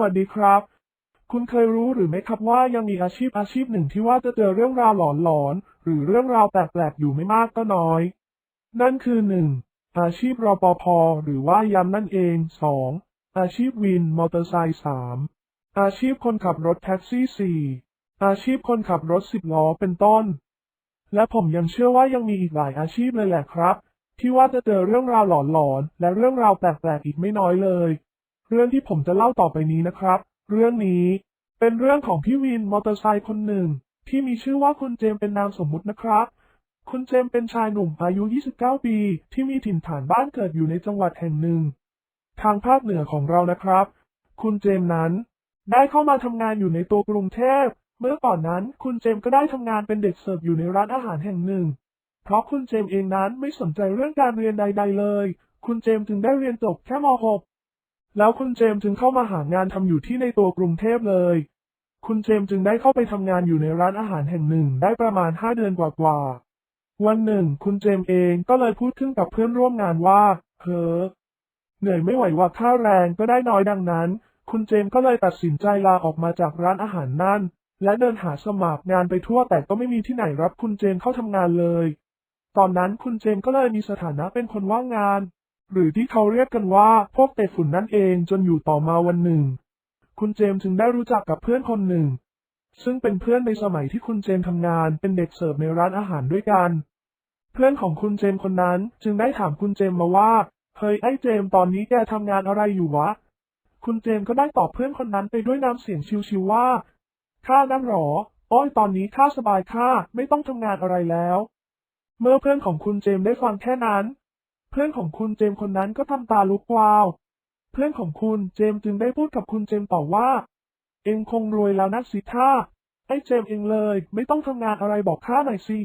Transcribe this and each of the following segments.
วัสดีครับ คุณเคยรู้หรือไม่ครับว่ายังมีอาชีพอาชีพหนึ่งที่ว่าจะเจอเรื่องราวหลอนๆหรือเรื่องราวแปลกๆอยู่ไม่มากก็น้อย นั่นคือหนึ่งอาชีพรปภหรือว่ายามนั่นเองสองอาชีพวินมอเตอร์ไซค์สามอาชีพคนขับรถแท็กซี่สี่อาชีพคนขับรถสิบล้อเป็นต้น และผมยังเชื่อว่ายังมีอีกหลายอาชีพเลยแหละครับ ที่ว่าจะเจอเรื่องราวหลอนๆและเรื่องราวแปลกๆอีกไม่น้อยเลย เรื่องที่ผมจะเล่าต่อไปนี้นะครับ เรื่องนี้เป็นเรื่องของพี่วินมอเตอร์ไซค์คนหนึ่ง ที่มีชื่อว่าคุณเจมเป็นนามสมมุตินะครับ คุณเจมเป็นชายหนุ่มอายุ 29 ปี ที่มีถิ่นฐานบ้านเกิดอยู่ในจังหวัดแห่งหนึ่ง ทางภาคเหนือของเรานะครับ คุณเจมนั้น ได้เข้ามาทำงานอยู่ในตัวกรุงเทพ เมื่อก่อนนั้นคุณเจมก็ได้ทำงานเป็นเด็กเสิร์ฟอยู่ในร้านอาหารแห่งหนึ่ง เพราะคุณเจมเองนั้นไม่สนใจเรื่องการเรียนใด ๆ เลย คุณเจมจึงได้เรียนจบแค่ม .6 แล้วคุณเจมส์จึงเข้ามาหางานทำอยู่ที่ในตัวกรุงเทพเลย คุณเจมส์จึงได้เข้าไปทำงานอยู่ในร้านอาหารแห่งหนึ่งได้ประมาณ5เดือนกว่าๆ วันหนึ่ง คุณเจมส์เองก็เลยพูดขึ้นกับเพื่อนร่วมงานว่า เฮ้อ เหนื่อยไม่ไหวว่าค่าแรงก็ได้น้อยดังนั้น คุณเจมส์ก็เลยตัดสินใจลาออกมาจากร้านอาหารนั่น และเดินหาสมัครงานไปทั่วแต่ก็ไม่มีที่ไหนรับคุณเจมส์เข้าทำงานเลย ตอนนั้นคุณเจมส์ก็เลยมีสถานะเป็นคนว่างงาน หรือที่เขาเรียกกันว่าพวกเตะฝุ่นนั่นเองจนอยู่ต่อมาวันหนึ่ง คุณเจมส์จึงได้รู้จักกับเพื่อนคนหนึ่ง ซึ่งเป็นเพื่อนในสมัยที่คุณเจมส์ทำงานเป็นเด็กเสิร์ฟในร้านอาหารด้วยกัน เพื่อนของคุณเจมส์คนนั้นจึงได้ถามคุณเจมส์มาว่าเฮ้ยไอ้เจมส์ตอนนี้แกทำงานอะไรอยู่วะ คุณเจมส์ก็ได้ตอบเพื่อนคนนั้นไปด้วยน้ำเสียงชิวๆว่าข้านั่นหรอ อ้อยตอนนี้ข้าสบายข้าไม่ต้องทำงานอะไรแล้ว เมื่อเพื่อนของคุณเจมส์ได้ฟังแค่นั้น พื่อนของคุณเจมคนนั้นก็ทำตาลุกวาว เพื่อนของคุณเจมจึงได้พูดกับคุณเจมต่อว่า เองคงรวยแล้วนักสิท่าไอ้เจมเองเลย ไม่ต้องทำงานอะไรบอกข้าหน่อยสิ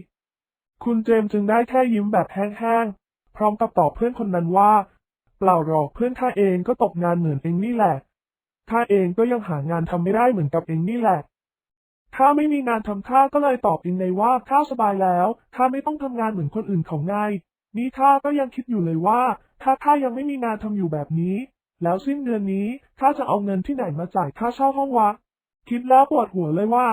คุณเจมจึงได้แค่ยิ้มแบบแห้งๆ พร้อมกับตอบเพื่อนคนนั้นว่า เปล่าหรอกเพื่อนข้าเองก็ตกงานเหมือนเองนี่แหละข้าเองก็ยังหางานทำไม่ได้เหมือนกับเองนี่แหละข้าไม่มีงานทำข้าก็เลยตอบเองในว่าข้าสบายแล้วข้าไม่ต้องทำงานเหมือนคนอื่นเขาไง นี่ข้าก็ยังคิดอยู่เลยว่า ถ้าข้ายังไม่มีงานทำอยู่แบบนี้ แล้วสิ้นเดือนนี้ข้าจะเอาเงินที่ไหนมาจ่ายค่าเช่าห้องวะ คิดแล้วปวดหัวเลยว่า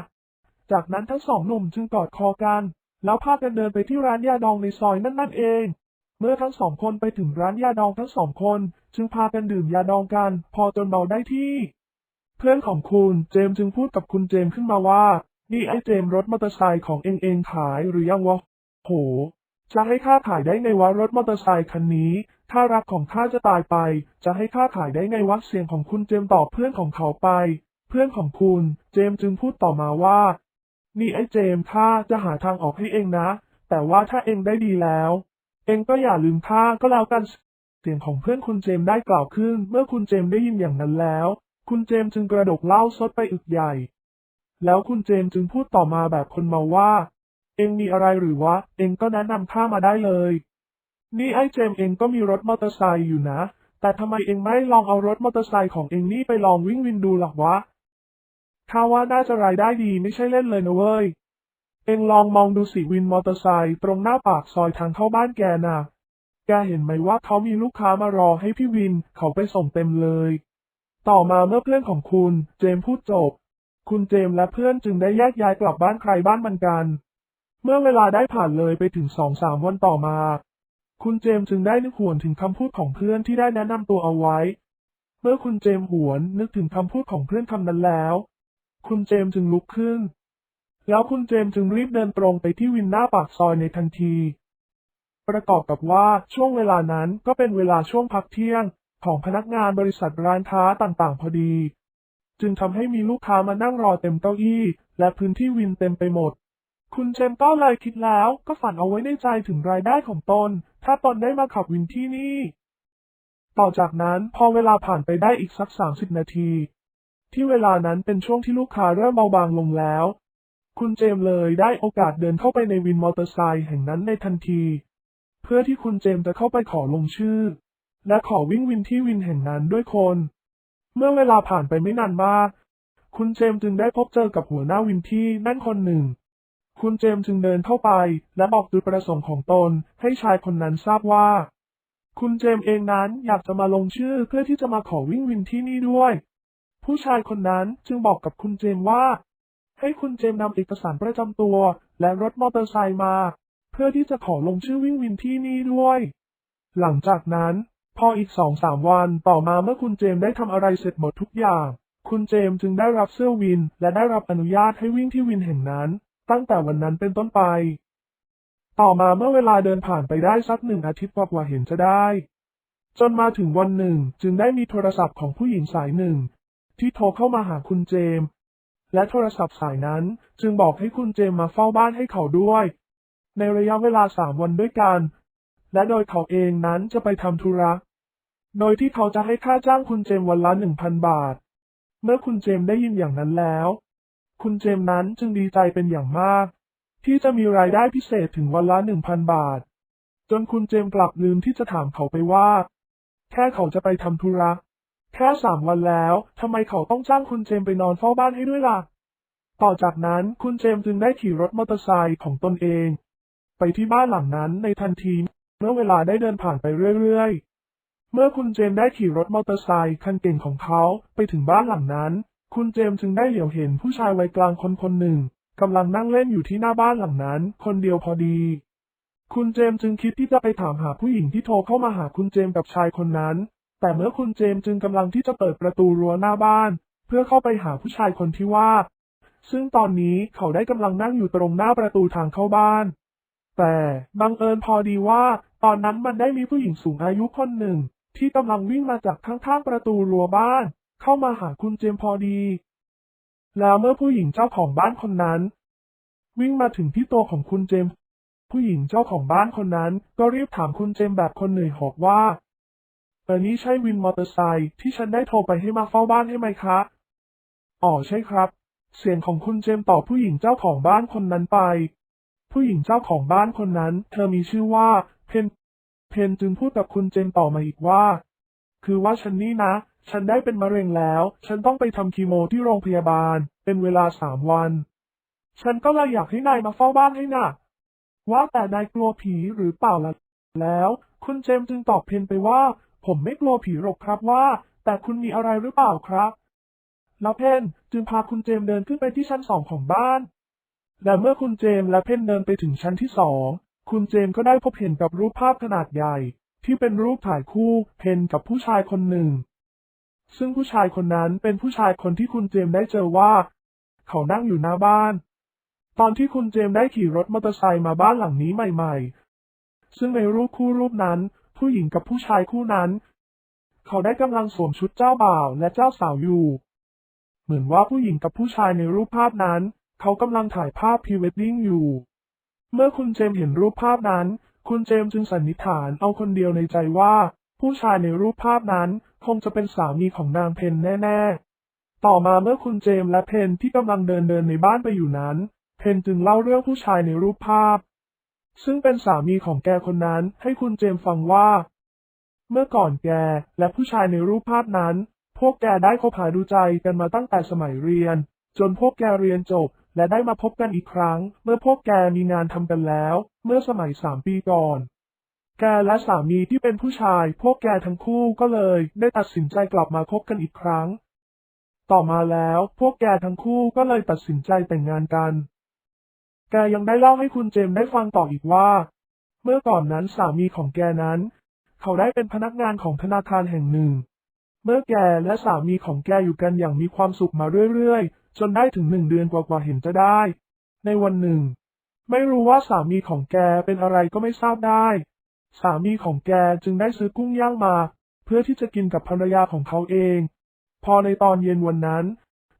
จากนั้นทั้งสองหนุ่มจึงกอดคอกัน แล้วพากันเดินไปที่ร้านยาดองในซอยนั่นนั่นเอง เมื่อทั้งสองคนไปถึงร้านยาดองทั้งสองคน จึงพากันดื่มยาดองกัน พอจนเมาได้ที่ เพื่อนของคุณเจมจึงพูดกับคุณเจมขึ้นมาว่า นี่ไอ้เจมรถมอเตอร์ไซค์ของเองเองขายหรือยังวะ โห จะให้ข้าขายได้ไงวะรถมอเตอร์ไซค์คันนี้ ถ้ารักของข้าจะตายไป จะให้ข้าขายได้ไงวะเสียงของคุณเจมตอบเพื่อนของเขาไป เพื่อนของคุณเจมจึงพูดต่อมาว่า นี่ไอ้เจมข้าจะหาทางออกให้เองนะ แต่ว่าถ้าเองได้ดีแล้ว เองก็อย่าลืมข้าก็แล้วกัน เสียงของเพื่อนคุณเจมได้กล่าวขึ้น เมื่อคุณเจมได้ยินอย่างนั้นแล้ว คุณเจมจึงกระดกเหล้าซดไปอึกใหญ่ แล้วคุณเจมจึงพูดต่อมาแบบคนเมาว่า เองมีอะไรหรือวะ เองก็แนะนำข้ามาได้เลย นี่ไอ้เจมเองก็มีรถมอเตอร์ไซค์อยู่นะ แต่ทำไมเองไม่ลองเอารถมอเตอร์ไซค์ของเองนี่ไปลองวิ่งวินดูหรอกวะข้าว่าน่าจะรายได้ดีไม่ใช่เล่นเลยนะเว้ย เองลองมองดูสิวินมอเตอร์ไซค์ตรงหน้าปากซอยทางเข้าบ้านแกน่ะ แกเห็นไหมว่าเขามีลูกค้ามารอให้พี่วินเขาไปส่งเต็มเลย ต่อมาเมื่อเพื่อนของคุณ เจมพูดจบ คุณเจมและเพื่อนจึงได้แยกย้ายกลับบ้านใครบ้านมันกัน เมื่อเวลาได้ผ่านเลยไปถึงสองสามวันต่อมา คุณเจมส์จึงได้นึกหวนถึงคำพูดของเพื่อนที่ได้แนะนำตัวเอาไว้ เมื่อคุณเจมส์หวนนึกถึงคำพูดของเพื่อนคำนั้นแล้ว คุณเจมส์จึงลุกขึ้น แล้วคุณเจมส์จึงรีบเดินตรงไปที่วินหน้าปากซอยในทันที ประกอบกับว่าช่วงเวลานั้นก็เป็นเวลาช่วงพักเที่ยงของพนักงานบริษัทร้านค้าต่างๆ พอดี จึงทำให้มีลูกค้ามานั่งรอเต็มเก้าอี้ และพื้นที่วินเต็มไปหมด คุณเจมส์ก็เลยคิดแล้วก็ฝันเอาไว้ในใจถึงรายได้ของตน ถ้าตนได้มาขับวินที่นี่ ต่อจากนั้นพอเวลาผ่านไปได้อีกสักสามสิบนาที ที่เวลานั้นเป็นช่วงที่ลูกค้าเริ่มเบาบางลงแล้ว คุณเจมส์เลยได้โอกาสเดินเข้าไปในวินมอเตอร์ไซค์แห่งนั้นในทันที เพื่อที่คุณเจมส์จะเข้าไปขอลงชื่อ และขอวิ่งวินที่วินแห่งนั้นด้วยคน เมื่อเวลาผ่านไปไม่นานมาก คุณเจมส์จึงได้พบเจอกับหัวหน้าวินที่นั่นคนหนึ่ง คุณเจมส์จึงเดินเข้าไป และบอกจุดประสงค์ของตน ให้ชายคนนั้นทราบว่า คุณเจมส์เองนั้นอยากจะมาลงชื่อเพื่อที่จะมาขอวิ่งวินที่นี่ด้วยผผู้ชายคนนั้นจึงบอกกับคุณเจมส์ว่า ให้คุณเจมส์นำเอกสารประจำตัว และรถมอเตอร์ไซค์มา เพื่อที่จะขอลงชื่อวิ่งวินที่นี่ด้วย หลังจากนั้น พออีกสองสามวันต่อมาเมื่อคุณเจมส์ได้ทำอะไรเสร็จหมดทุกอย่าง คุณเจมส์จึงได้รับเสื้อวิน และได้รับอนุญาตให้วิ่งที่วินแห่งนั้น ตั้งแต่วันนั้นเป็นต้นไป ต่อมาเมื่อเวลาเดินผ่านไปได้สักหนึ่งอาทิตย์กว่าเห็นจะได้ จนมาถึงวันหนึ่งจึงได้มีโทรศัพท์ของผู้หญิงสายหนึ่ง ที่โทรเข้ามาหาคุณเจมส์และโทรศัพท์สายนั้นจึงบอกให้คุณเจมส์มาเฝ้าบ้านให้เขาด้วย ในระยะเวลาสามวันด้วยกัน และโดยเขาเองนั้นจะไปทำธุระ โดยที่เขาจะให้ค่าจ้างคุณเจมส์วันละหนึ่งพันบาท เมื่อคุณเจมส์ได้ยินอย่างนั้นแล้ว คุณเจมส์นั้นจึงดีใจเป็นอย่างมาก ที่จะมีรายได้พิเศษถึงวันละหนึ่งพันบาท จนคุณเจมส์กลับลืมที่จะถามเขาไปว่า แค่เขาจะไปทำธุระ แค่สามวันแล้วทำไมเขาต้องจ้างคุณเจมส์ไปนอนเฝ้าบ้านให้ด้วยล่ะ ต่อจากนั้นคุณเจมส์จึงได้ขี่รถมอเตอร์ไซค์ของตนเอง ไปที่บ้านหลังนั้นในทันทีเมื่อเวลาได้เดินผ่านไปเรื่อยๆ เมื่อคุณเจมส์ได้ขี่รถมอเตอร์ไซค์คันเก่งของเขาไปถึงบ้านหลังนั้น คุณเจมส์จึงได้เหลียวเห็นผู้ชายวัยกลางคนคนหนึ่งกำลังนั่งเล่นอยู่ที่หน้าบ้านหลังนั้น คนเดียวพอดี คุณเจมส์จึงคิดที่จะไปถามหาผู้หญิงที่โทรเข้ามาหาคุณเจมส์กับชายคนนั้น แต่เมื่อคุณเจมส์จึงกำลังที่จะเปิดประตูรั้วหน้าบ้าน เพื่อเข้าไปหาผู้ชายคนที่ว่า ซึ่งตอนนี้เขาได้กำลังนั่งอยู่ตรงหน้าประตูทางเข้าบ้าน แต่บังเอิญพอดีว่า ตอนนั้นมันได้มีผู้หญิงสูงอายุคนหนึ่ง ที่กำลังวิ่งมาจากข้างๆประตูรั้วบ้าน เข้ามาหาคุณเจมพอดี แล้วเมื่อผู้หญิงเจ้าของบ้านคนนั้น วิ่งมาถึงที่ตัวของคุณเจม ผู้หญิงเจ้าของบ้านคนนั้น ก็รีบถามคุณเจมแบบคนเหนื่อยหอบว่าเออนี้ใช่วินมอเตอร์ไซค์ที่ฉันได้โทรไปให้มาเฝ้าบ้านให้ไหมคะ อ๋อใช่ครับ เสียงของคุณเจมตอบผู้หญิงเจ้าของบ้านคนนั้นไป ผู้หญิงเจ้าของบ้านคนนั้น เธอมีชื่อว่า เพน เพนจึงพูดกับคุณเจมต่อมาอีกว่า คือว่าฉันนี่นะ ฉันได้เป็นมะเร็งแล้ว ฉันต้องไปทำคีโมที่โรงพยาบาล เป็นเวลาสามวัน ฉันก็เลยอยากให้นายมาเฝ้าบ้านให้นะ่ะ ว่าแต่นายกลัวผีหรือเปล่าล่ะ แล้ว คุณเจมส์จึงตอบเพนไปว่า ผมไม่กลัวผีหรอกครับว่า แต่คุณมีอะไรหรือเปล่าครับแล้วเพนจึงพาคุณเจมส์เดินขึ้นไปที่ชั้นสองของบ้าน และเมื่อคุณเจมส์และเพนเดินไปถึงชั้นที่สอง คุณเจมส์ก็ได้พบเห็นกับรูปภาพขนาดใหญ่ ที่เป็นรูปถ่ายคู่เพนกับผู้ชายคนหนึ่ง ซึ่งผู้ชายคนนั้นเป็นผู้ชายคนที่คุณเจมส์ได้เจอว่า เขานั่งอยู่หน้าบ้าน ตอนที่คุณเจมส์ได้ขี่รถมอเตอร์ไซค์มาบ้านหลังนี้ใหม่ ๆ ซึ่งในรูปคู่รูปนั้น ผู้หญิงกับผู้ชายคู่นั้น เขาได้กำลังสวมชุดเจ้าบ่าวและเจ้าสาวอยู่ เหมือนว่าผู้หญิงกับผู้ชายในรูปภาพนั้น เขากำลังถ่ายภาพพรีเวดดิ้งอยู่ เมื่อคุณเจมส์เห็นรูปภาพนั้น คุณเจมส์จึงสันนิษฐานเอาคนเดียวในใจว่า ผู้ชายในรูปภาพนั้นคงจะเป็นสามีของนางเพนแน่ ๆ ต่อมาเมื่อคุณเจมส์และเพนที่กำลังเดินเดินในบ้านไปอยู่นั้น เพนจึงเล่าเรื่องผู้ชายในรูปภาพ ซึ่งเป็นสามีของแกคนนั้นให้คุณเจมส์ฟังว่า เมื่อก่อนแกและผู้ชายในรูปภาพนั้น พวกแกได้คบหาดูใจกันมาตั้งแต่สมัยเรียน จนพวกแกเรียนจบและได้มาพบกันอีกครั้ง เมื่อพวกแกมีงานทำกันแล้ว เมื่อสมัยสามปีก่อน แกและสามีที่เป็นผู้ชาย พวกแกทั้งคู่ก็เลย ได้ตัดสินใจกลับมาคบกันอีกครั้ง ต่อมาแล้ว พวกแกทั้งคู่ก็เลยตัดสินใจแต่งงานกัน แกยังได้เล่าให้คุณเจมส์ได้ฟังต่ออีกว่า เมื่อก่อนนั้นสามีของแกนั้น เขาได้เป็นพนักงานของธนาคารแห่งหนึ่ง เมื่อแกและสามีของแกอยู่กันอย่างมีความสุขมาเรื่อยๆ จนได้ถึงหนึ่งเดือนกว่าๆเห็นจะได้ ในวันหนึ่ง ไม่รู้ว่าสามีของแกเป็นอะไรก็ไม่ทราบได้ สามีของแกจึงได้ซื้อกุ้งย่างมา เพื่อที่จะกินกับภรรยาของเขาเอง พอในตอนเย็นวันนั้น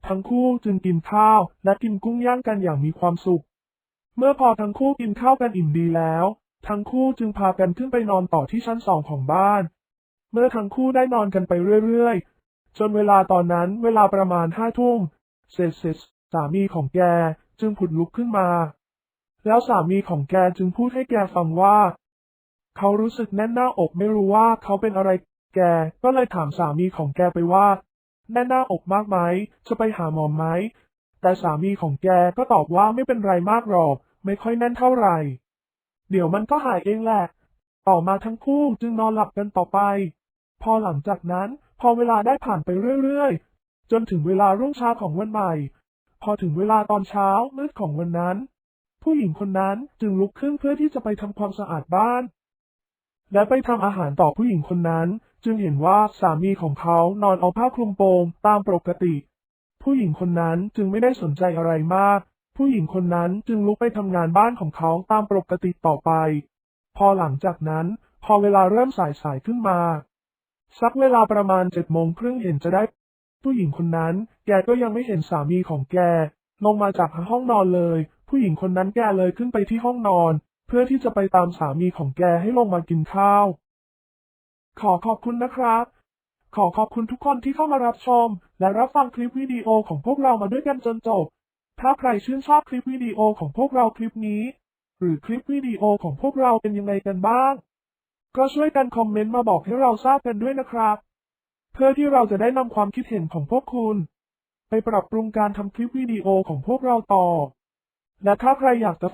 ทั้งคู่จึงกินข้าวและกินกุ้งย่างกันอย่างมีความสุข เมื่อพอทั้งคู่กินข้าวกันอิ่มดีแล้ว ทั้งคู่จึงพากันขึ้นไปนอนต่อที่ชั้นสองของบ้าน เมื่อทั้งคู่ได้นอนกันไปเรื่อยๆ จนเวลาตอนนั้นเวลาประมาณห้าทุ่มเสร็จเสสามีของแกจึงผุดลุกขึ้นมา แล้วสามีของแกจึงพูดให้แกฟังว่า เขารู้สึกแน่นหน้าอกไม่รู้ว่าเขาเป็นอะไรแก ก็เลยถามสามีของแกไปว่า แน่นหน้าอกมากไหม จะไปหาหมอไหม แต่สามีของแกก็ตอบว่าไม่เป็นไรมากหรอก ไม่ค่อยแน่นเท่าไหร่ เดี๋ยวมันก็หายเองแหละ ต่อมาทั้งคู่จึงนอนหลับกันต่อไป พอหลังจากนั้นพอเวลาได้ผ่านไปเรื่อยๆ จนถึงเวลารุ่งเช้าของวันใหม่ พอถึงเวลาตอนเช้ามืดของวันนั้น ผู้หญิงคนนั้นจึงลุกขึ้นเพื่อที่จะไปทำความสะอาดบ้าน และไปทำอาหารต่อผู้หญิงคนนั้น จึงเห็นว่าสามีของเขานอนเอาผ้าคลุมโปงตามปกติ ผู้หญิงคนนั้นจึงไม่ได้สนใจอะไรมาก ผู้หญิงคนนั้นจึงลุกไปทำงานบ้านของเขาตามปกติต่อไป พอหลังจากนั้น พอเวลาเริ่มสายสายขึ้นมา สักเวลาประมาณเจ็ดโมงครึ่งเห็นจะได้ ผู้หญิงคนนั้น แกก็ยังไม่เห็นสามีของแก ลงมาจากห้องนอนเลย ผู้หญิงคนนั้นแกเลยขึ้นไปที่ห้องนอน เพื่อที่จะไปตามสามีของแกให้ลงมากินข้าว ขอขอบคุณนะครับ ขอขอบคุณทุกคนที่เข้ามารับชม และรับฟังคลิปวิดีโอของพวกเรามาด้วยกันจนจบ ถ้าใครชื่นชอบคลิปวิดีโอของพวกเราคลิปนี้ หรือคลิปวิดีโอของพวกเราเป็นยังไงกันบ้าง ก็ช่วยกันคอมเมนต์มาบอกให้เราทราบกันด้วยนะครับ เพื่อที่เราจะได้นำความคิดเห็นของพวกคุณ ไปปรับปรุงการทำคลิปวิดีโอของพวกเราต่อ และถ้าใครอยากจะ